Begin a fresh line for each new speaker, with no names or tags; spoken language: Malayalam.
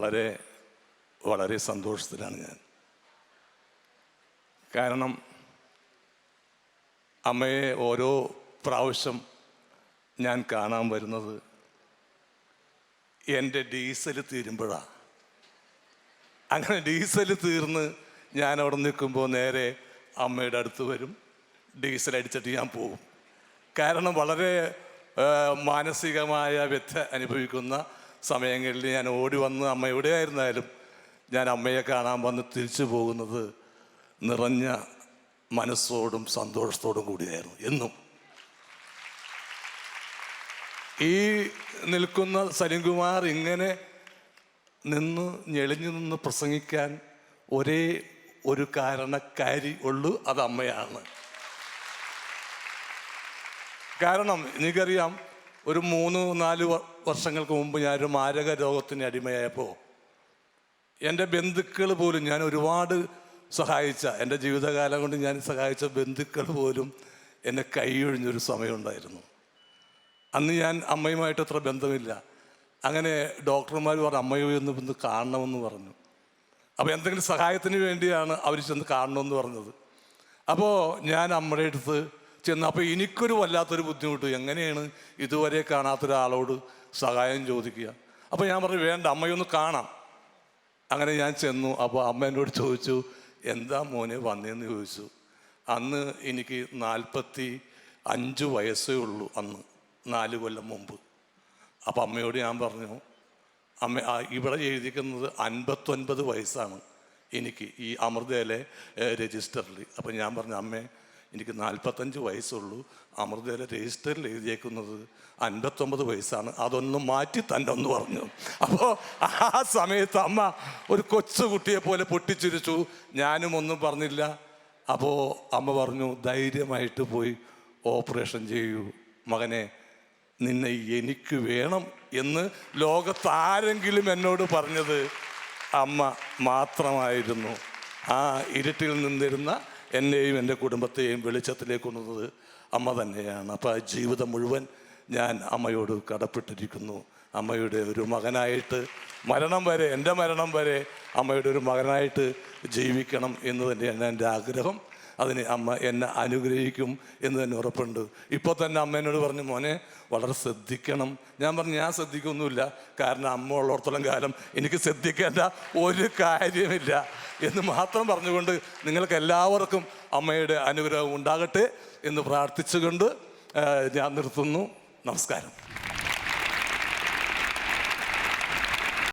വളരെ വളരെ സന്തോഷത്തിലാണ് ഞാൻ. കാരണം അമ്മയെ ഓരോ പ്രാവശ്യം ഞാൻ കാണാൻ വരുന്നത് എന്റെ ഡീസൽ തീരുമ്പോഴാണ് അങ്ങനെ ഡീസൽ തീർന്ന് ഞാൻ അവിടെ നിൽക്കുമ്പോൾ നേരെ അമ്മയുടെ അടുത്ത് വരും ഡീസൽ അടിച്ചിട്ട് ഞാൻ പോകും കാരണം വളരെ മാനസികമായ വ്യഥ അനുഭവിക്കുന്ന സമയങ്ങളിൽ ഞാൻ ഓടി വന്ന് അമ്മ എവിടെയായിരുന്നാലും ഞാൻ അമ്മയെ കാണാൻ വന്ന് തിരിച്ചു പോകുന്നത് നിറഞ്ഞ മനസ്സോടും സന്തോഷത്തോടും കൂടിയായിരുന്നു. എന്നും. ഈ നിൽക്കുന്ന സലിംകുമാർ ഇങ്ങനെ നിന്ന് ഞെളിഞ്ഞു നിന്ന് പ്രസംഗിക്കാൻ ഒരേ ഒരു കാരണക്കാരി ഉള്ളൂ അത് അമ്മയാണ്. കാരണം എനിക്കറിയാം ഒരു മൂന്ന് നാല് വർഷങ്ങൾക്ക് മുമ്പ് ഞാനൊരു മാരക രോഗത്തിന് അടിമയായപ്പോൾ എന്റെ ബന്ധുക്കൾ പോലും ഞാൻ ഒരുപാട് സഹായിച്ച എന്റെ ജീവിതകാലം കൊണ്ട് ഞാൻ സഹായിച്ച ബന്ധുക്കൾ പോലും എന്നെ കൈയൊഴിഞ്ഞൊരു സമയമുണ്ടായിരുന്നു. അന്ന് ഞാൻ അമ്മയുമായിട്ട് അത്ര ബന്ധമില്ല. അങ്ങനെ ഡോക്ടർമാർ പറഞ്ഞു അമ്മയോ എന്ന് ഒന്ന് കാണണമെന്ന് പറഞ്ഞു. അപ്പോൾ എന്തെങ്കിലും സഹായത്തിന് വേണ്ടിയാണ് അവർ ചെന്ന് കാണണമെന്ന് പറഞ്ഞത്. അപ്പോൾ ഞാൻ അമ്മയുടെ അടുത്ത് ചെന്ന് അപ്പോൾ എനിക്കൊരു വല്ലാത്തൊരു ബുദ്ധിമുട്ട്. എങ്ങനെയാണ് ഇതുവരെ കാണാത്തൊരാളോട് സഹായം ചോദിക്കുക? അപ്പോൾ ഞാൻ പറഞ്ഞു വേണ്ട അമ്മയൊന്ന് കാണാം. അങ്ങനെ ഞാൻ ചെന്നു. അപ്പോൾ അമ്മ എന്നോട് ചോദിച്ചു എന്താ മോനെ വന്നേന്ന്? ചോദിച്ചു. അന്ന് എനിക്ക് നാൽപ്പത്തി അഞ്ച് വയസ്സേ ഉള്ളൂ അന്ന് നാല് കൊല്ലം മുമ്പ്. അപ്പം അമ്മയോട് ഞാൻ പറഞ്ഞു അമ്മ ഇവിടെ എഴുതിക്കുന്നത് അൻപത്തൊൻപത് വയസ്സാണ് എനിക്ക് ഈ അമൃതയിലെ രജിസ്റ്ററിൽ അപ്പം ഞാൻ പറഞ്ഞു അമ്മേ എനിക്ക് നാൽപ്പത്തഞ്ച് വയസ്സുള്ളൂ. അമൃതയിലെ രജിസ്റ്ററിൽ എഴുതിയേക്കുന്നത് അൻപത്തൊമ്പത് വയസ്സാണ്. അതൊന്ന് മാറ്റി തന്നെ ഒന്ന് പറഞ്ഞു. അപ്പോൾ ആ സമയത്ത് അമ്മ ഒരു കൊച്ചു കുട്ടിയെ പോലെ പൊട്ടിച്ചിരിച്ചു. ഞാനും ഒന്നും പറഞ്ഞില്ല. അപ്പോൾ അമ്മ പറഞ്ഞു ധൈര്യമായിട്ട് പോയി ഓപ്പറേഷൻ ചെയ്യൂ. മകനെ നിന്നെ എനിക്ക് വേണം എന്ന് ലോകത്താരെങ്കിലും എന്നോട് പറഞ്ഞത് അമ്മ മാത്രമായിരുന്നു. ആ ഇരുട്ടിൽ നിന്നിരുന്ന എന്നെയും എന്റെ കുടുംബത്തെയും വെളിച്ചത്തിലേക്ക് കൊണ്ടുവന്നത് അമ്മ തന്നെയാണ്. അപ്പോൾ ആ ജീവിതം മുഴുവൻ ഞാൻ അമ്മയോട് കടപ്പെട്ടിരിക്കുന്നു. അമ്മയുടെ ഒരു മകനായിട്ട് മരണം വരെ എന്റെ മരണം വരെ അമ്മയുടെ ഒരു മകനായിട്ട് ജീവിക്കണം എന്ന് തന്നെയാണ് എന്റെ ആഗ്രഹം. അതിന് അമ്മ എന്നെ അനുഗ്രഹിക്കും എന്ന് തന്നെ ഉറപ്പുണ്ട്. ഇപ്പോൾ തന്നെ അമ്മ എന്നോട് പറഞ്ഞു മോനെ വളരെ ശ്രദ്ധിക്കണം. ഞാൻ പറഞ്ഞു ഞാൻ ശ്രദ്ധിക്കൊന്നുമില്ല. കാരണം അമ്മ ഉള്ളിടത്തോളം കാലം എനിക്ക് ശ്രദ്ധിക്കേണ്ട ഒരു കാര്യമില്ല. എന്ന് മാത്രം പറഞ്ഞുകൊണ്ട് നിങ്ങൾക്ക് എല്ലാവർക്കും അമ്മയുടെ അനുഗ്രഹം ഉണ്ടാകട്ടെ എന്ന് പ്രാർത്ഥിച്ചുകൊണ്ട് ഞാൻ നിർത്തുന്നു. നമസ്കാരം.